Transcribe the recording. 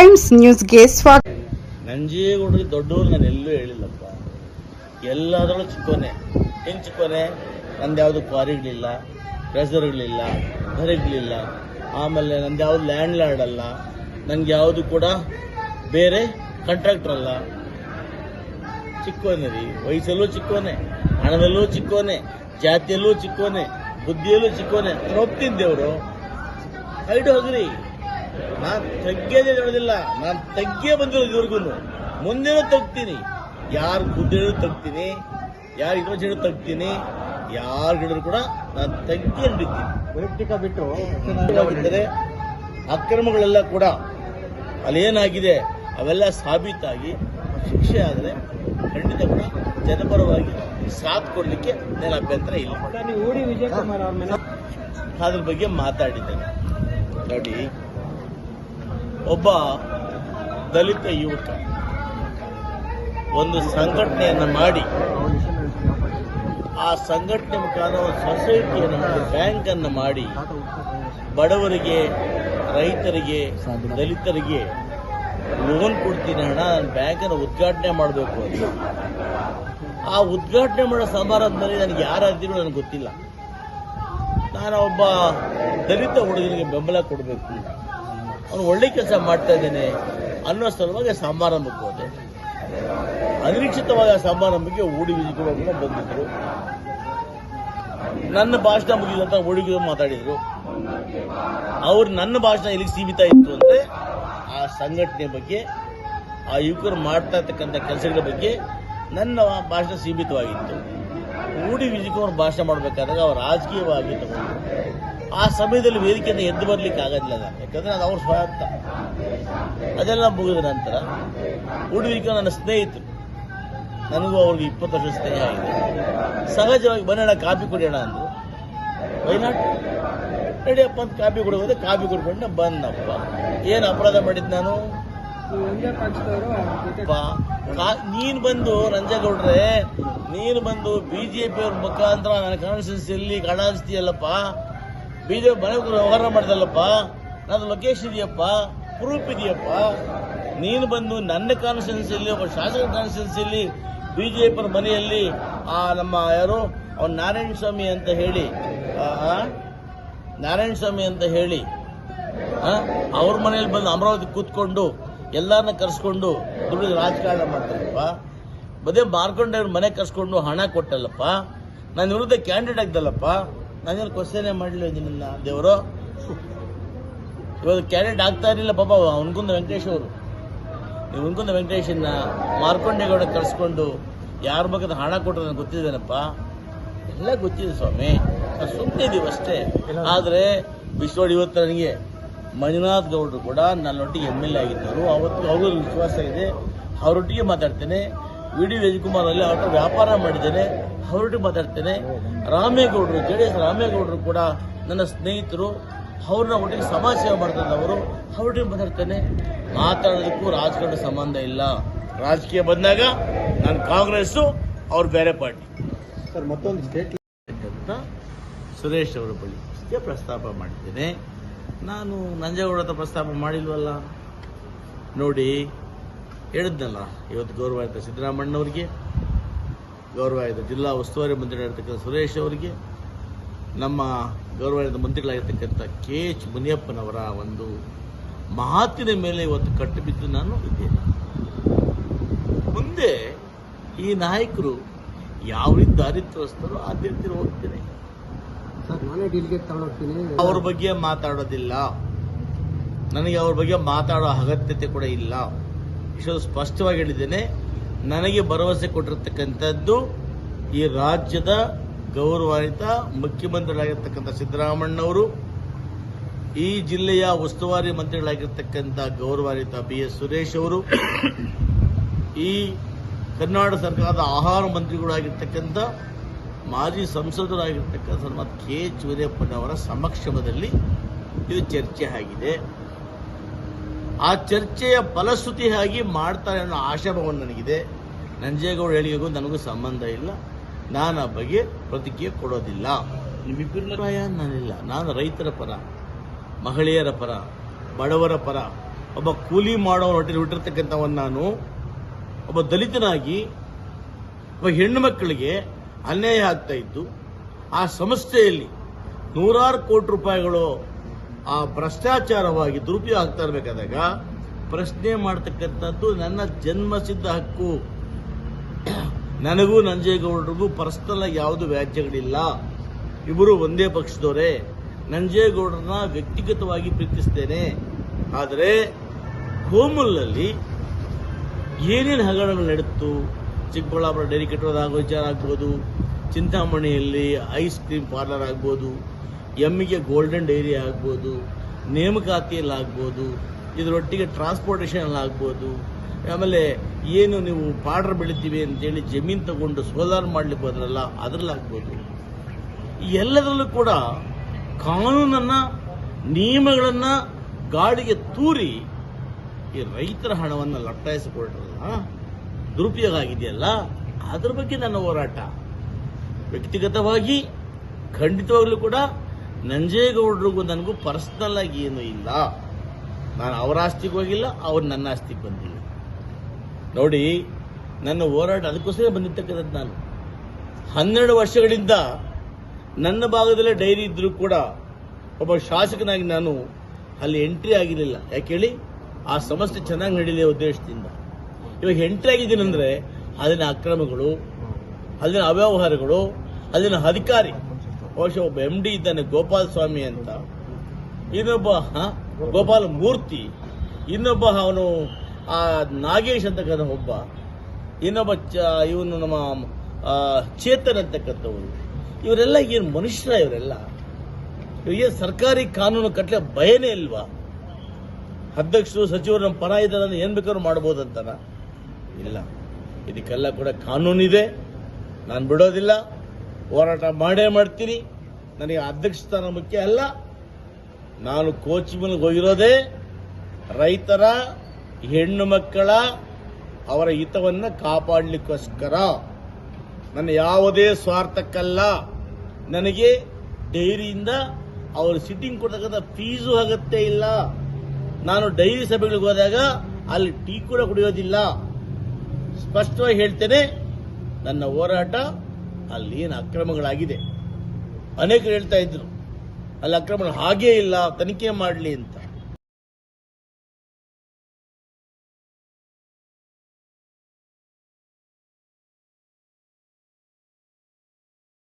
Times ನ್ಯೂಸ್ಗೆ ಸ್ವಾಗತ ನಂಜೇಗೌಡರಿಗೆ ದೊಡ್ಡವರು ನಾನು ಎಲ್ಲೂ ಹೇಳಿಲ್ಲಪ್ಪ. ಎಲ್ಲದರಲ್ಲೂ ಚಿಕ್ಕೋನೆ. ಏನು ಚಿಕ್ಕೋನೆ? ನಂದು ಯಾವುದು ಕ್ವಾರಿಗಳಿಲ್ಲ ಪ್ರೆಸರ್ಗಳಿಲ್ಲ ಧರೆಗಳಿಲ್ಲ. ಆಮೇಲೆ ನಂದು ಯಾವುದು ಲ್ಯಾಂಡ್ ಲಾರ್ಡ್ ಅಲ್ಲ. ನನಗೆ ಯಾವುದು ಕೂಡ ಬೇರೆ ಕಾಂಟ್ರಾಕ್ಟರ್ ಅಲ್ಲ. ಚಿಕ್ಕೋನೆ ರೀ. ವಯಸ್ಸಲ್ಲೂ ಚಿಕ್ಕೋನೆ, ಹಣದಲ್ಲೂ ಚಿಕ್ಕೋನೆ, ಜಾತಿಯಲ್ಲೂ ಚಿಕ್ಕೋನೆ, ಬುದ್ಧಿಯಲ್ಲೂ ಚಿಕ್ಕೋನೆ. ನಾನು ಅವರು ದೇವರು ಐಡು ಹೋಗ್ರಿ ನಾನು ತಗ್ಗೇದೇ ಹೇಳೋದಿಲ್ಲ ನಾನು ತಗ್ಗೇ ಬಂದಿರೋದು ಇವ್ರಿಗೂ ಮುಂದಿನ ತಗ್ತೀನಿ. ಯಾರು ಹೇಳಿದ್ರು ತಗ್ತೀನಿ. ಯಾರು ಇನ್ನೊಂದು ಹೇಳಿದ್ರು ತಗ್ತೀನಿ. ಯಾರು ಹೇಳಿದ್ರು ಕೂಡ ನಾನು ತಗ್ಗಿ ಬಿಡ್ತೀನಿ. ವೈಯಕ್ತಿಕ ಬಿಟ್ಟು ಬಿಟ್ಟರೆ ಅಕ್ರಮಗಳೆಲ್ಲ ಕೂಡ ಅಲ್ಲೇನಾಗಿದೆ ಅವೆಲ್ಲ ಸಾಬೀತಾಗಿ ಶಿಕ್ಷೆ ಆದರೆ ಖಂಡಿತ ಕೂಡ ಜನಪರವಾಗಿ ಸಾಥ್ ಕೊಡಲಿಕ್ಕೆ ನನ್ನ ಅಭ್ಯಂತರ ಇಲ್ಲ. ಅದ್ರ ಬಗ್ಗೆ ಮಾತಾಡಿದ್ದೇನೆ. ನೋಡಿ ಒಬ್ಬ ದಲಿತ ಯುವಕ ಒಂದು ಸಂಘಟನೆಯನ್ನು ಮಾಡಿ ಆ ಸಂಘಟನೆ ಮುಖಾಂತರ ಒಂದು ಸೊಸೈಟಿಯನ್ನು ಬ್ಯಾಂಕನ್ನು ಮಾಡಿ ಬಡವರಿಗೆ, ರೈತರಿಗೆ, ದಲಿತರಿಗೆ ಲೋನ್ ಕೊಡ್ತೀನಿ ಹಣ ನಾನು ಬ್ಯಾಂಕನ್ನು ಉದ್ಘಾಟನೆ ಮಾಡಬೇಕು ಅಂತ. ಆ ಉದ್ಘಾಟನೆ ಮಾಡೋ ಸಮಾರಂಭದಲ್ಲಿ ನನಗೆ ಯಾರಾದ್ರೂ ನನಗೆ ಗೊತ್ತಿಲ್ಲ. ನಾನು ಒಬ್ಬ ದಲಿತ ಹುಡುಗನಿಗೆ ಬೆಂಬಲ ಕೊಡಬೇಕು ಅವನು ಒಳ್ಳೆ ಕೆಲಸ ಮಾಡ್ತಾ ಇದ್ದೇನೆ ಅನ್ನೋ ಸಲುವಾಗಿ ಸಮಾರಂಭಕ್ಕೆ ಹೋದೆ ಅನಿರೀಕ್ಷಿತವಾಗಿ ಆ ಸಮಾರಂಭಕ್ಕೆ ಊಡಿ ಕೂಡ ಬಂದಿದ್ರು. ನನ್ನ ಭಾಷಣ ಮುಗಿದಂತ ಹುಡುಗಿ ಮಾತಾಡಿದ್ರು. ಅವ್ರು ನನ್ನ ಭಾಷಣ ಎಲ್ಲಿಗೆ ಸೀಮಿತ ಇತ್ತು ಅಂದ್ರೆ ಆ ಸಂಘಟನೆ ಬಗ್ಗೆ, ಆ ಯುವಕರು ಮಾಡ್ತಾ ಇರ್ತಕ್ಕಂಥ ಕೆಲಸಗಳ ಬಗ್ಗೆ ನನ್ನ ಭಾಷಣ ಸೀಮಿತವಾಗಿತ್ತು. ಊಡಿ ವಿಜಯಕುಮಾರ್ ಭಾಷಣ ಮಾಡಬೇಕಾದಾಗ ಅವ್ರು ರಾಜಕೀಯವಾಗಿ ತಗೊಂಡು ಆ ಸಮಯದಲ್ಲಿ ವೇದಿಕೆಯನ್ನು ಎದ್ದು ಬರ್ಲಿಕ್ಕೆ ಆಗೋದಿಲ್ಲ ನಾನು ಯಾಕಂದ್ರೆ ಅದು ಅವ್ರ ಸ್ವಾರ್ಥ. ಅದೆಲ್ಲ ಮುಗಿದ ನಂತರ ಉಡುವಿಕ ನನ್ನ ಸ್ನೇಹಿತರು, ನನಗೂ ಅವ್ರಿಗೆ ಇಪ್ಪತ್ತು ವರ್ಷ ಸ್ನೇಹ ಆಗಿದೆ ಸಹಜವಾಗಿ ಬನ್ನಣ ಕಾಫಿ ಕುಡಿಯೋಣ ಅಂದ್ರು. ವೈನಾಟ್ ನಡಿಯಪ್ಪ ಅಂತ ಕಾಫಿ ಕುಡಿಯೋದೆ ಕಾಫಿ ಕುಡ್ಕೊಂಡು ಬಂದಪ್ಪ. ಏನು ಅಪರಾಧ ಮಾಡಿದ್ದು ನಾನು? ನೀನು ಬಂದು ರಂಜೇಗೌಡ್ರೆ ನೀನು ಬಂದು ಬಿಜೆಪಿ ಅವ್ರ ಮುಖಾಂತರ ನನ್ನ ಕಾನ್ಸ್ಟಿಟ್ಯೂನ್ಸಿಯಲ್ಲಿ ಕಾಣಿಸ್ತೀಯಲ್ಲಪ್ಪ ಬಿಜೆಪಿ ಮನೆ ವ್ಯವಹಾರ ಮಾಡ್ದಲ್ಲಪ್ಪ ನನ್ನ ಲೊಕೇಶನ್ ಇದೆಯಪ್ಪ ಪ್ರೂಫ್ ಇದೆಯಪ್ಪ ನೀನು ಬಂದು ನನ್ನ ಕಾನ್ಸ್ಟಿಟ್ಯೂನ್ಸಿಯಲ್ಲಿ ಒಬ್ಬ ಶಾಸಕ ಕಾನ್ಸ್ಟಿಟ್ಯೂನ್ಸಿಯಲ್ಲಿ ಬಿಜೆಪಿ ಅವ್ರ ಮನೆಯಲ್ಲಿ, ಆ ನಮ್ಮ ಯಾರು ಅವ್ನು ನಾರಾಯಣ ಸ್ವಾಮಿ ಅಂತ ಹೇಳಿ? ನಾರಾಯಣ ಸ್ವಾಮಿ ಅಂತ ಹೇಳಿ? ಅವ್ರ ಮನೇಲಿ ಬಂದು ಅಮರಾವತಿ ಕೂತ್ಕೊಂಡು ಎಲ್ಲರನ್ನ ಕರ್ಸ್ಕೊಂಡು ದುಡಿದು ರಾಜಕಾರಣ ಮಾಡ್ತಾರಪ್ಪ ಬದೇ ಮಾರ್ಕೊಂಡವ್ರ ಮನೆ ಕರ್ಸ್ಕೊಂಡು ಹಣ ಕೊಟ್ಟಲ್ಲಪ್ಪ ನನ್ನ ವಿರುದ್ಧ ಕ್ಯಾಂಡಿಡೇಟ್ ಆಗ್ದಲ್ಲಪ್ಪ ನಾನೇನು ಕ್ವಶನೇ ಮಾಡಲಿಲ್ಲ ನಿನ್ನ ದೇವರು. ಇವಾಗ ಕ್ಯಾಂಡಿಡೇಟ್ ಆಗ್ತಾ ಇರಲಿಲ್ಲ ಪಾಪ ಅವನ್ಕುಂದ ವೆಂಕಟೇಶ್ ಅವರು. ನೀವು ಉನ್ಕುಂದ ವೆಂಕಟೇಶನ್ನ ಮಾರ್ಕೊಂಡೇಗೌಡ ಕರ್ಸ್ಕೊಂಡು ಯಾರ ಬಗ್ಗೆ ಹಣ ಕೊಟ್ಟರೆ ನನಗೆ ಗೊತ್ತಿದ್ದೇನಪ್ಪ ಎಲ್ಲ ಗೊತ್ತಿದೆ ಸ್ವಾಮಿ. ನಾವು ಸುಮ್ಮನೆ ಇದೀವಿ ಅಷ್ಟೇ. ಆದರೆ ಬಿಸ್ವಾಡ್ ಇವತ್ತು ನನಗೆ ಮಂಜುನಾಥ್ ಗೌಡರು ಕೂಡ ನನ್ನೊಟ್ಟಿಗೆ ಎಂ ಎಲ್ ಎ ಆಗಿದ್ದರು. ಅವತ್ತು ಅವರು ವಿಶ್ವಾಸ ಇದೆ. ಅವರೊಟ್ಟಿಗೆ ಮಾತಾಡ್ತೇನೆ. ವಿ ಡಿ ವಿಜಯಕುಮಾರ್ ಅಲ್ಲಿ ಅವ್ರ ವ್ಯಾಪಾರ ಮಾಡಿದ್ದೇನೆ. ಅವರೊಟ್ಟಿಗೆ ಮಾತಾಡ್ತೇನೆ. ರಾಮೇಗೌಡರು ಜೆ ಡಿ ಎಸ್ ರಾಮೇಗೌಡರು ಕೂಡ ನನ್ನ ಸ್ನೇಹಿತರು ಅವ್ರನ್ನ ಒಟ್ಟಿಗೆ ಸಮಾಜ ಸೇವೆ ಮಾಡ್ತಾರೆ ಅವರು. ಅವರೊಟ್ಟಿಗೆ ಮಾತಾಡ್ತೇನೆ. ಮಾತಾಡೋದಕ್ಕೂ ರಾಜಕಾರಣ ಸಂಬಂಧ ಇಲ್ಲ. ರಾಜಕೀಯ ಬಂದಾಗ ನಾನು ಕಾಂಗ್ರೆಸ್ಸು ಅವ್ರು ಬೇರೆ ಪಾರ್ಟಿ. ಸರ್ ಮತ್ತೊಂದು ಸ್ಟೇಟ್ ಅಂತ ಸುರೇಶ್ ಅವರ ಬಳಿ ಪ್ರಸ್ತಾಪ ಮಾಡಿದ್ದೇನೆ ನಾನು ನಂಜೇಗೌಡ ಹತ್ರ ಪ್ರಸ್ತಾಪ ಮಾಡಿಲ್ವಲ್ಲ? ನೋಡಿ ಹೇಳಿದ್ನಲ್ಲ ಇವತ್ತು ಗೌರವಾಯುತ ಸಿದ್ದರಾಮಣ್ಣವರಿಗೆ ಗೌರವಾಯುತ ಜಿಲ್ಲಾ ಉಸ್ತುವಾರಿ ಮಂತ್ರಿಗಳಾಗಿರ್ತಕ್ಕಂಥ ಸುರೇಶ್ ಅವರಿಗೆ ನಮ್ಮ ಗೌರವಾಯುತ ಮಂತ್ರಿಗಳಾಗಿರ್ತಕ್ಕಂಥ ಕೆ ಎಚ್ ಮುನಿಯಪ್ಪನವರ ಒಂದು ಮಾತಿನ ಮೇಲೆ ಇವತ್ತು ಕಟ್ಟು ಬಿದ್ದು ನಾನು ಇದ್ದೇನೆ. ಮುಂದೆ ಈ ನಾಯಕರು ಯಾವ ರೀತಿ ದಾರಿ ತೋರಿಸ್ತಾರೋ ಆ ಹೋಗ್ತೇನೆ. ತಗೊಂಡೋಗ್ತೀನಿ. ಅವ್ರ ಬಗ್ಗೆ ಮಾತಾಡೋದಿಲ್ಲ. ನನಗೆ ಅವ್ರ ಬಗ್ಗೆ ಮಾತಾಡೋ ಅಗತ್ಯತೆ ಕೂಡ ಇಲ್ಲ. ಇಷ್ಟೊಂದು ಸ್ಪಷ್ಟವಾಗಿ ಹೇಳಿದ್ದೇನೆ. ನನಗೆ ಭರವಸೆ ಕೊಟ್ಟಿರ್ತಕ್ಕಂಥದ್ದು ಈ ರಾಜ್ಯದ ಗೌರವಾನ್ವಿತ ಮುಖ್ಯಮಂತ್ರಿಗಳಾಗಿರ್ತಕ್ಕಂಥ ಸಿದ್ದರಾಮಣ್ಣವರು ಈ ಜಿಲ್ಲೆಯ ಉಸ್ತುವಾರಿ ಮಂತ್ರಿಗಳಾಗಿರ್ತಕ್ಕಂಥ ಗೌರವಾನ್ವಿತ ಬಿ ಎಸ್ ಸುರೇಶ್ ಅವರು, ಈ ಕರ್ನಾಟಕ ಸರ್ಕಾರದ ಆಹಾರ ಮಂತ್ರಿಗಳಾಗಿರ್ತಕ್ಕಂಥ ಮಾಜಿ ಸಂಸದರಾಗಿರ್ತಕ್ಕಂಥ ಕೆ. ಎಚ್ ವೀರಪ್ಪನವರ ಸಮಕ್ಷಮದಲ್ಲಿ ಇದು ಚರ್ಚೆ ಆಗಿದೆ ಆ ಚರ್ಚೆಯ ಫಲಶ್ರುತಿಯಾಗಿ ಮಾಡ್ತಾರೆ ಅನ್ನೋ ಆಶಾಭಾವ ನನಗಿದೆ. ನಂಜೇಗೌಡ ಹೇಳಿಕೆಗೂ ನನಗೂ ಸಂಬಂಧ ಇಲ್ಲ. ನಾನು ಆ ಬಗ್ಗೆ ಪ್ರತಿಕ್ರಿಯೆ ಕೊಡೋದಿಲ್ಲ. ನಿಮ್ಮಿಬ್ಬರ ಅಭಿಪ್ರಾಯ ನಾನಿಲ್ಲ. ನಾನು ರೈತರ ಪರ, ಮಹಿಳೆಯರ ಪರ, ಬಡವರ ಪರ, ಒಬ್ಬ ಕೂಲಿ ಮಾಡೋ ಹೊಟ್ಟೆ ಹುಟ್ಟಿರ್ತಕ್ಕಂಥವನ್ ನಾನು. ಒಬ್ಬ ದಲಿತನಾಗಿ, ಒಬ್ಬ ಹೆಣ್ಣು ಮಕ್ಕಳಿಗೆ ಅನ್ಯಾಯ ಆಗ್ತಾ ಇತ್ತು ಆ ಸಂಸ್ಥೆಯಲ್ಲಿ ನೂರಾರು ಕೋಟಿ ರೂಪಾಯಿಗಳು ಆ ಭ್ರಷ್ಟಾಚಾರವಾಗಿ ದುರುಪಯೋಗ ಆಗ್ತಾ ಇರಬೇಕಾದಾಗ ಪ್ರಶ್ನೆ ಮಾಡ್ತಕ್ಕಂಥದ್ದು ನನ್ನ ಜನ್ಮಸಿದ್ಧ ಹಕ್ಕು. ನನಗೂ ನಂಜೇಗೌಡರಿಗೂ ಪರ್ಸನಲ್ ಯಾವುದು ವ್ಯಾಜ್ಯಗಳಿಲ್ಲ. ಇಬ್ಬರು ಒಂದೇ ಪಕ್ಷದವರೇ. ನಂಜೇಗೌಡರನ್ನ ವ್ಯಕ್ತಿಗತವಾಗಿ ಪ್ರೀತಿಸ್ತೇನೆ. ಆದರೆ ಕೋಮಲ್ನಲ್ಲಿ ಏನೇನು ಹಗರಣಗಳು ನಡೆಯಿತು ಚಿಕ್ಕಬಳ್ಳಾಪುರ ಡೈರಿ ಕಟ್ಟೋದಾಗೋ ವಿಚಾರ ಆಗ್ಬೋದು, ಚಿಂತಾಮಣಿಯಲ್ಲಿ ಐಸ್ ಕ್ರೀಮ್ ಪಾರ್ಲರ್ ಆಗ್ಬೋದು ಎಮ್ಮಿಗೆ ಗೋಲ್ಡನ್ ಡೈರಿ ಆಗ್ಬೋದು ನೇಮಕಾತಿಯಲ್ಲಿ ಆಗ್ಬೋದು ಇದರೊಟ್ಟಿಗೆ ಟ್ರಾನ್ಸ್ಪೋರ್ಟೇಷನ್ ಆಗ್ಬೋದು ಆಮೇಲೆ ಏನು ನೀವು ಪಾಡ್ರ್ ಬೆಳಿತೀವಿ ಅಂತೇಳಿ ಜಮೀನು ತಗೊಂಡು ಸೋಲಾರ್ ಮಾಡ್ಲಿಕ್ಕೆ ಹೋದ್ರಲ್ಲ, ಅದ್ರಲ್ಲಾಗ್ಬೋದು. ಎಲ್ಲದರಲ್ಲೂ ಕೂಡ ಕಾನೂನನ್ನ, ನಿಯಮಗಳನ್ನ ಗಾಡಿಗೆ ತೂರಿ ಈ ರೈತರ ಹಣವನ್ನು ಲಟ್ಟಾಯಿಸಿಕೊಳ್ಳಲ್ಲ ದುರುಪಯೋಗ ಆಗಿದೆಯಲ್ಲ, ಅದ್ರ ಬಗ್ಗೆ ನನ್ನ ಹೋರಾಟ. ವ್ಯಕ್ತಿಗತವಾಗಿ, ಖಂಡಿತವಾಗ್ಲೂ ಕೂಡ ನಂಜೇಗೌಡರಿಗೂ ನನಗೂ ಪರ್ಸನಲ್ ಆಗಿ ಏನೂ ಇಲ್ಲ. ನಾನು ಅವರ ಆಸ್ತಿಗೆ ಹೋಗಿಲ್ಲ, ಅವ್ರು ನನ್ನ ಆಸ್ತಿಗೆ ಬಂದಿಲ್ಲ. ನೋಡಿ, ನನ್ನ ಹೋರಾಟ ಅದಕ್ಕೋಸ್ಕರ ಬಂದಿರ್ತಕ್ಕಂಥದ್ದು ನಾನು. ಹನ್ನೆರಡು ವರ್ಷಗಳಿಂದ ನನ್ನ ಭಾಗದಲ್ಲೇ ಡೈರಿ ಇದ್ದರೂ ಕೂಡ ಒಬ್ಬ ಶಾಸಕನಾಗಿ ನಾನು ಅಲ್ಲಿ ಎಂಟ್ರಿ ಆಗಿರಲಿಲ್ಲ. ಯಾಕೆ ಹೇಳಿ? ಆ ಸಮಸ್ಯೆ ಚೆನ್ನಾಗಿ ನಡೀಲಿ ಉದ್ದೇಶದಿಂದ. ಇವಾಗ ಎಂಟ್ರಿ ಆಗಿದ್ದೀನಂದ್ರೆ, ಅಲ್ಲಿನ ಅಕ್ರಮಗಳು, ಅಲ್ಲಿನ ಅವ್ಯವಹಾರಗಳು, ಅಲ್ಲಿನ ಅಧಿಕಾರಿ. ಬಹುಶಃ ಒಬ್ಬ ಎಂ ಡಿ ಇದ್ದಾನೆ ಗೋಪಾಲ ಸ್ವಾಮಿ ಅಂತ. ಇನ್ನೊಬ್ಬ ಗೋಪಾಲ್ ಮೂರ್ತಿ. ಇನ್ನೊಬ್ಬ ಅವನು, ಆ, ನಾಗೇಶ್ ಅಂತಕ್ಕಂಥ ಒಬ್ಬ. ಇನ್ನೊಬ್ಬ ಚ, ಇವನು ನಮ್ಮ ಚೇತನ್ ಅಂತಕ್ಕಂಥವ್ರು ಇವರೆಲ್ಲ ಏನು ಮನುಷ್ಯರ ಇವರೆಲ್ಲ? ಇವರಿಗೆ ಸರ್ಕಾರಿ ಕಾನೂನು ಕಟ್ಟಲೆ ಭಯನೇ ಇಲ್ವಾ? ಅಧ್ಯಕ್ಷರು, ಸಚಿವರು ನಮ್ಮ ಪರ ಇದ್ದಾರೆ ಏನ್ ಬೇಕಾದ್ರೂ ಮಾಡ್ಬೋದಂತನ ಇಲ್ಲ. ಇದಕ್ಕೆಲ್ಲ ಕೂಡ ಕಾನೂನಿದೆ. ನಾನು ಬಿಡೋದಿಲ್ಲ. ಹೋರಾಟ ಮಾಡೇ ಮಾಡ್ತೀನಿ. ನನಗೆ ಅಧ್ಯಕ್ಷ ಸ್ಥಾನ ಮುಖ್ಯ ಅಲ್ಲ. ನಾನು ಕೋಚಿಂಗ್ ಹೋಗಿರೋದೇ ರೈತರ, ಹೆಣ್ಣು ಮಕ್ಕಳ ಅವರ ಹಿತವನ್ನು ಕಾಪಾಡಲಿಕ್ಕೋಸ್ಕರ. ನನ್ನ ಯಾವುದೇ ಸ್ವಾರ್ಥಕ್ಕಲ್ಲ. ನನಗೆ ಡೈರಿಯಿಂದ ಅವರು ಸಿಟ್ಟಿಂಗ್ ಕೊಡ್ತಕ್ಕಂಥ ಫೀಸು ಅಗತ್ಯ ಇಲ್ಲ. ನಾನು ಡೈರಿ ಸಭೆಗಳಿಗೆ ಹೋದಾಗ ಅಲ್ಲಿ ಟೀ ಕೂಡ ಕುಡಿಯೋದಿಲ್ಲ. ಸ್ಪಷ್ಟವಾಗಿ ಹೇಳ್ತೇನೆ, ನನ್ನ ಹೋರಾಟ ಅಲ್ಲಿ ಏನು ಅಕ್ರಮಗಳಾಗಿದೆ? ಅನೇಕರು ಹೇಳ್ತಾ ಇದ್ರು ಅಲ್ಲಿ ಅಕ್ರಮಗಳು ಹಾಗೇ ಇಲ್ಲ ತನಿಖೆ ಮಾಡಲಿ ಅಂತ.